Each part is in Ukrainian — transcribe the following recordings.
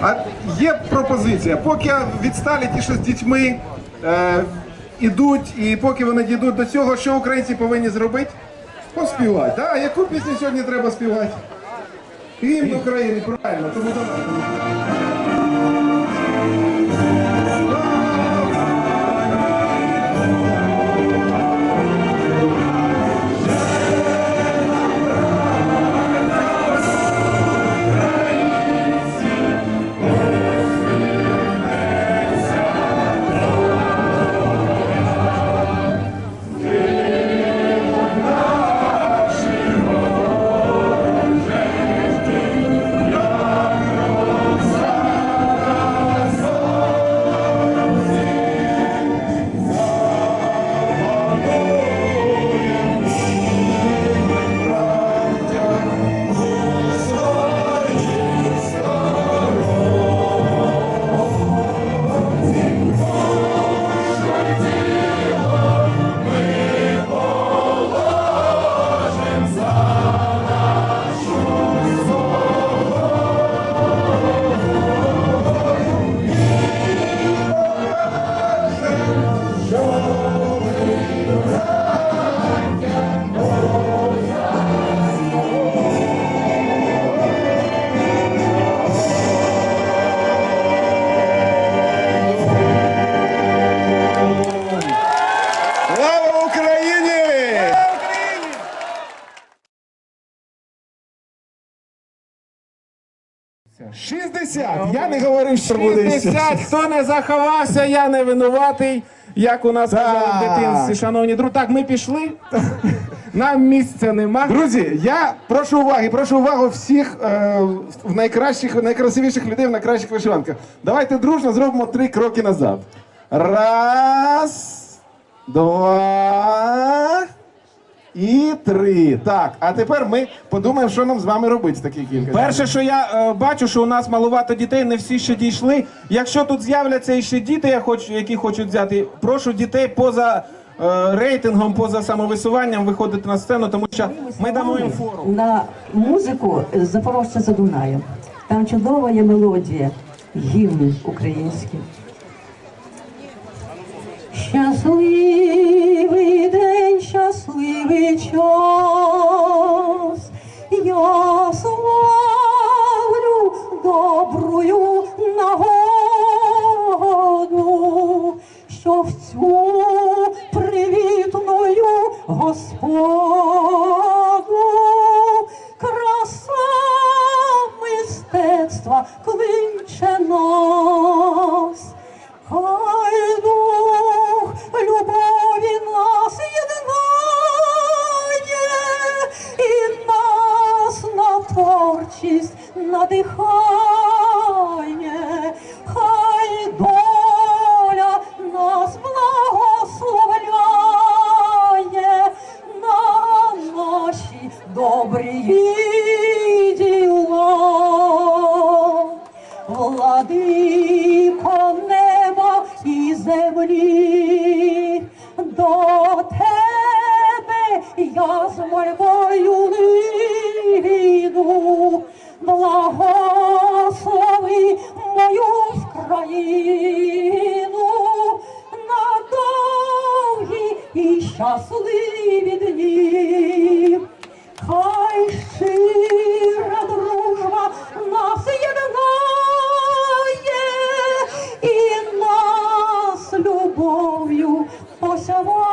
А є пропозиція, поки відсталі ті, що з дітьми е, ідуть, і поки вони дійдуть до цього, що українці повинні зробити? Поспівати. Да? Яку пісню сьогодні треба співати? Гімн України, правильно. Тому давай. 60! Я не говорив, що буде 60, хто не заховався, я не винуватий. Як у нас казали в дитинстві, шановні друзі. Так, ми пішли. Нам місця нема. Друзі, я прошу уваги, прошу увагу всіх е, в найкращих, найкрасивіших людей в найкращих вишиванках. Давайте дружно зробимо три кроки назад. Раз, два і три. Так, а тепер ми подумаємо, що нам з вами робити з таких кількістю. Перше, що я е, бачу, що у нас малувато дітей, не всі ще дійшли. Якщо тут з'являться іще діти, я хочу, які хочуть взяти, прошу дітей поза е, рейтингом, поза самовисуванням виходити на сцену, тому що ми дамо їм фору. на музику Запорожця за Дунаєм. Там чудова є мелодія, гімн український. Щасливий день, щасливий час. Я славлю добрую нагоду, що в цю привітною Господу творчість надихає. Хай доля нас благословляє на наші добрі діла. Владико неба і землі, до тебе я з мольбою і щасливі дні. Хай щира дружба нас єднає і нас любов'ю посяває.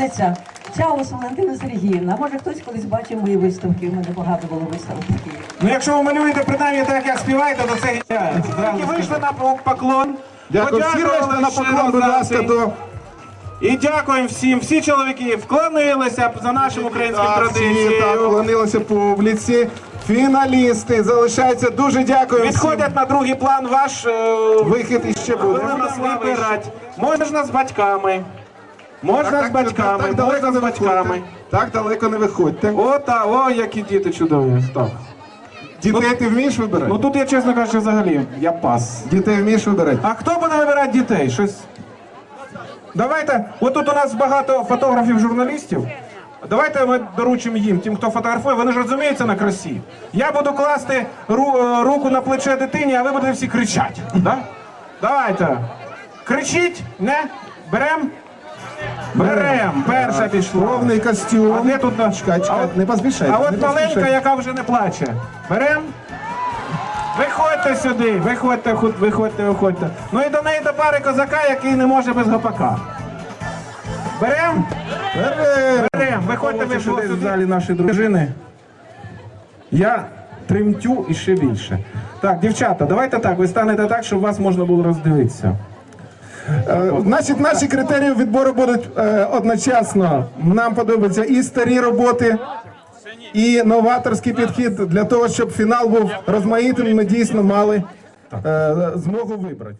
Я художниця Чаус Валентина Сергіївна. Може хтось колись бачив мої виставки. У мене багато було виставок. Ну, якщо ви малюєте принаймні так, як співаєте, то це. І вийшли на поклон. Дякую. Всі решта на поклон, будь ласка, до І дякуємо всім. Всі чоловіки вклонилися за нашим українським А, всі, так, традиціям. вклонилися публіці. Фіналісти залишаються. Дуже дякую. всім. Відходять на другий план ваш е, Вихід іще буде. Будемо вибирати. Можна з батьками. Можна з батьками, так далеко можна з батьками. виходьте. Так далеко не виходьте. О, та, о, які діти чудові. Так. Дітей ти вмієш вибирати? Ну тут я, чесно кажучи, взагалі, я пас. Дітей вмієш вибирати? А хто буде вибирати дітей? Щось. Давайте, от тут у нас багато фотографів, журналістів. Давайте ми доручимо їм, тим, хто фотографує, вони ж розуміються на красі. Я буду класти ру- е, руку на плече дитині, а ви будете всі кричати. Да? Давайте. Кричіть, не? Берем? Берем. Перша пішла. Повний костюм. А де тут на- Чекай, чекай, не поспішай. А не от маленька, поспішай. яка вже не плаче. Берем? Виходьте сюди, виходьте, худ- виходьте, виходьте. Ну і до неї до пари козака, який не може без гопака. Берем? Берем. Берем. Виходьте ви сюди в залі наші дружини. Я тремтю і ще більше. Так, дівчата, давайте так, ви станете так, щоб вас можна було роздивитися. Е, Значить, наші критерії відбору будуть е, одночасно. Нам подобаються і старі роботи, і новаторський підхід для того, щоб фінал був розмаїтим. Ми дійсно мали е, змогу вибрати.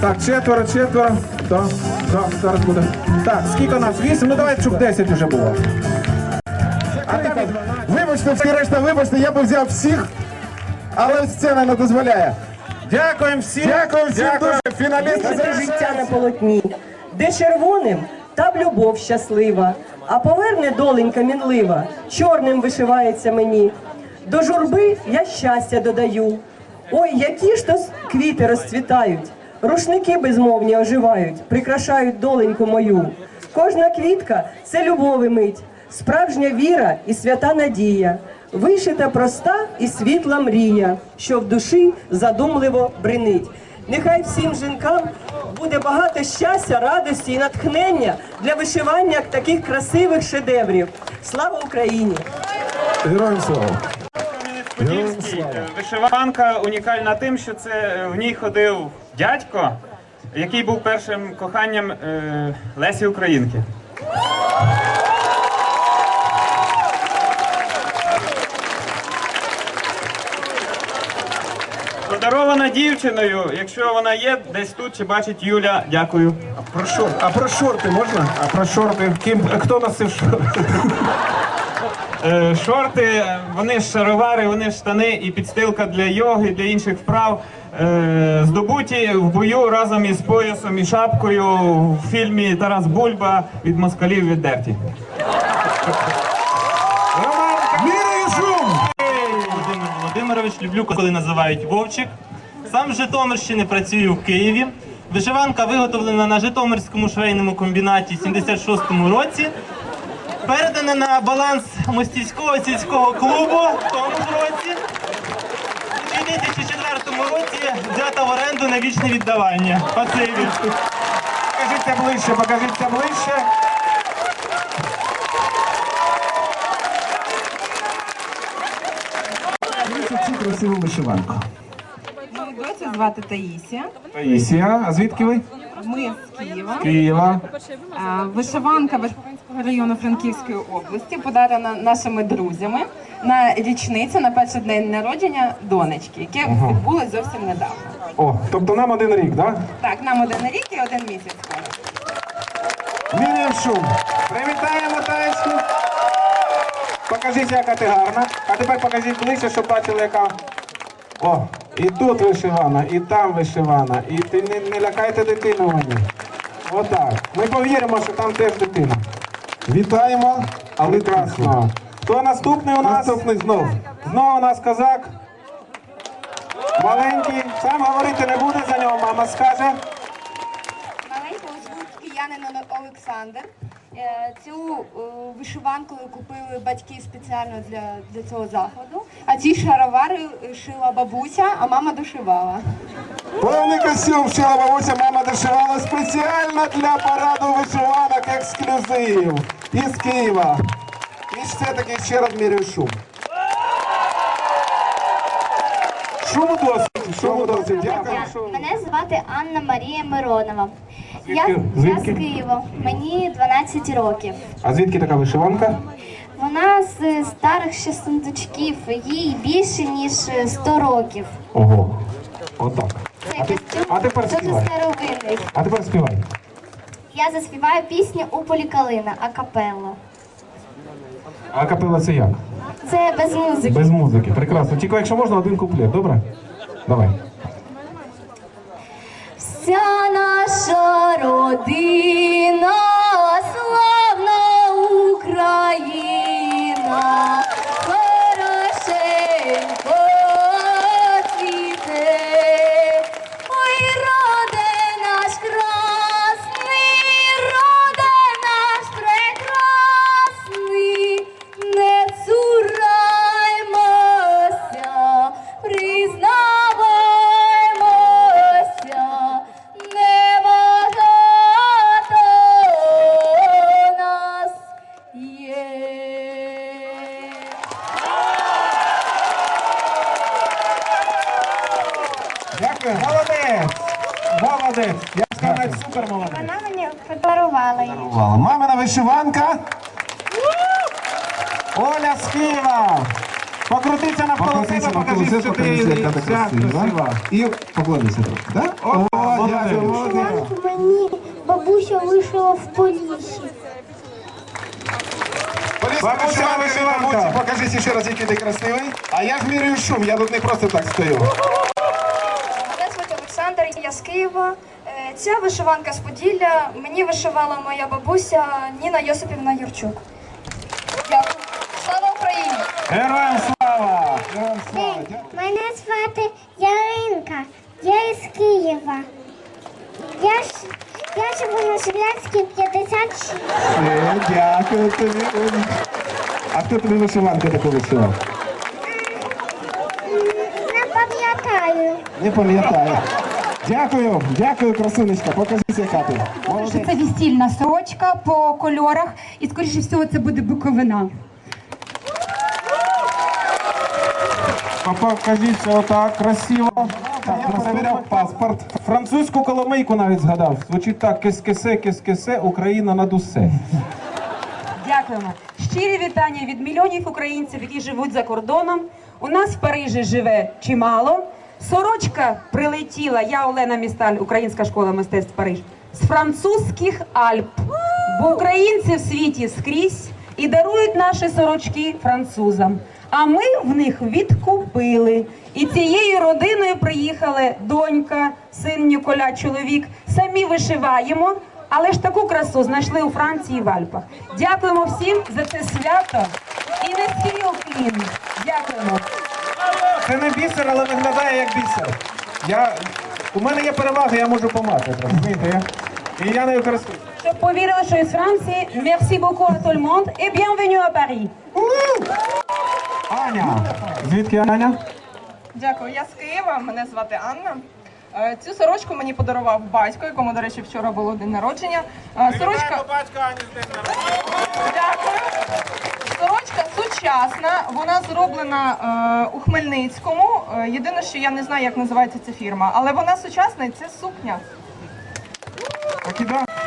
Так, четверо, четверо. Так, так, зараз буде. Так, скільки нас? Вісім? Ну давайте, щоб 10 вже було. А 12. Вибачте, всі решта, вибачте, я би взяв всіх, але сцена не дозволяє. Дякуємо всім. Дякую всім Дякую. дуже. Фіналісти Це життя на полотні, де червоним та б любов щаслива, а поверне доленька мінлива, чорним вишивається мені. До журби я щастя додаю. Ой, які ж то квіти розцвітають, рушники безмовні оживають, прикрашають доленьку мою. Кожна квітка це любови мить, справжня віра і свята надія. Вишита проста і світла мрія, що в душі задумливо бринить. Нехай всім жінкам буде багато щастя, радості і натхнення для вишивання таких красивих шедеврів. Слава Україні! Героям слава. Е, Вишиванка унікальна тим, що це е, в ній ходив дядько, який був першим коханням е, Лесі Українки. Дівчиною, якщо вона є десь тут чи бачить Юля, дякую. Про шорти. А про шорти можна? А про шорти. Ким, хто носив шорти? Е, Шорти, вони ж шаровари, вони ж штани і підстилка для йоги, для інших вправ. Е, Здобуті в бою разом із поясом і шапкою в фільмі Тарас Бульба від москалів віддерті. Шум! Володимир Володимирович, люблю, коли називають Вовчик. Сам з Житомирщини працюю в Києві. Вишиванка виготовлена на Житомирському швейному комбінаті в 76-му році. Передана на баланс Мостівського сільського клубу в тому році. У 2004 році взята в оренду на вічне віддавання. Спасибі. Покажіться ближче, покажіться ближче. Дивіться цю красиву вишиванку. Мою звати Таїсія. Таїсія, а звідки ви? Ми з Києва. Києва. А, Вишиванка Верховинського району Франківської області подарена нашими друзями на річницю на перший день народження донечки, яке відбулось зовсім недавно. О, тобто нам один рік, так? Так, нам один рік і один місяць скоро. Шум. Привітаємо Таїску. Покажіть, яка ти гарна. А тепер покажіть ближче, щоб бачили, яка. О, і тут вишивана, і там вишивана. І ти не, не лякайте дитину мені. Отак. Ми повіримо, що там теж дитина. Вітаємо, але Прекрасно. Хто наступний у нас? Наступний знов. Знову у нас козак. Маленький. Сам говорити не буде за нього, мама скаже. Маленького звуть киянин Олександр. Е, Цю е, вишиванку купили батьки спеціально для, для цього заходу. А ці шаровари шила бабуся, а мама дошивала. Повний костюм вчила бабуся, мама дошивала спеціально для параду вишиванок ексклюзив із Києва. І все таки ще раз міряю шум. Шуму досить, шуму досить. Дякую. Мене звати Анна Марія Миронова. Я, я з Києва. Мені 12 років. А звідки така вишиванка? Вона з старих ще сундучків, їй більше ніж 100 років. Ого. Отак. Це А ти- костюм а тепер дуже співай. старовинний. А тепер співай. Я заспіваю пісню у полікалина акапелла. А капела це як? Це без музики. Без музики. Прекрасно. Тільки якщо можна, один куплет, добре? Давай. Вся наша родина, вишиванка. Оля з Києва. Покрутися навколо себе, покажи, що ти вся красива. І поклонися трохи, так? О, дякую. Вишиванку мені бабуся вишила в Поліссі. Бабуся, вишиванка. Покажіть ще раз, який ти красивий. А я змірюю шум, я тут не просто так стою. Мене звати Олександр, я з Києва. Е, Ця вишиванка з Поділля мені вишивала моя бабуся Ніна Йосипівна Юрчук. Дякую. Слава Україні! Героям слава! Мене звати Яринка. Я із Києва. Я, ж, я живу на Шевлянській 56. Е, Дякую тобі. А хто тобі вишиванку таку вишивав? Не пам'ятаю. Не пам'ятаю. Дякую, дякую, красунечка. Покажіть, яка ти. Молодець. Це весільна сорочка по кольорах, і скоріше всього це буде буковина. Покажіть отак, красиво. Так, я перевіряв паспорт. Французьку коломийку навіть згадав. Звучить так: кескесе, кескесе, Україна над усе. Дякуємо. Щирі вітання від мільйонів українців, які живуть за кордоном. У нас в Парижі живе чимало. Сорочка прилетіла. Я Олена Місталь, Українська школа мистецтв Париж. З французьких Альп. Бо українці в світі скрізь і дарують наші сорочки французам. А ми в них відкупили. І цією родиною приїхали донька, син Ніколя, чоловік. Самі вишиваємо. Але ж таку красу знайшли у Франції в Альпах. Дякуємо всім за це свято і низький уклін. Дякуємо. Це не бісер, але виглядає як бісер. Я... У мене є перевага, я можу помати. Розумієте? І я не використовую. Щоб повірили, що із Франції. Merci beaucoup à tout le monde et bienvenue à Paris. Аня! Звідки Аня? Дякую, я з Києва, мене звати Анна. Е, Цю сорочку мені подарував батько, якому, до речі, вчора було день народження. Е, Сорочка... Дякую. Сучасна, вона зроблена е, у Хмельницькому. Е, єдине, що я не знаю, як називається ця фірма, але вона сучасна і це сукня. Так.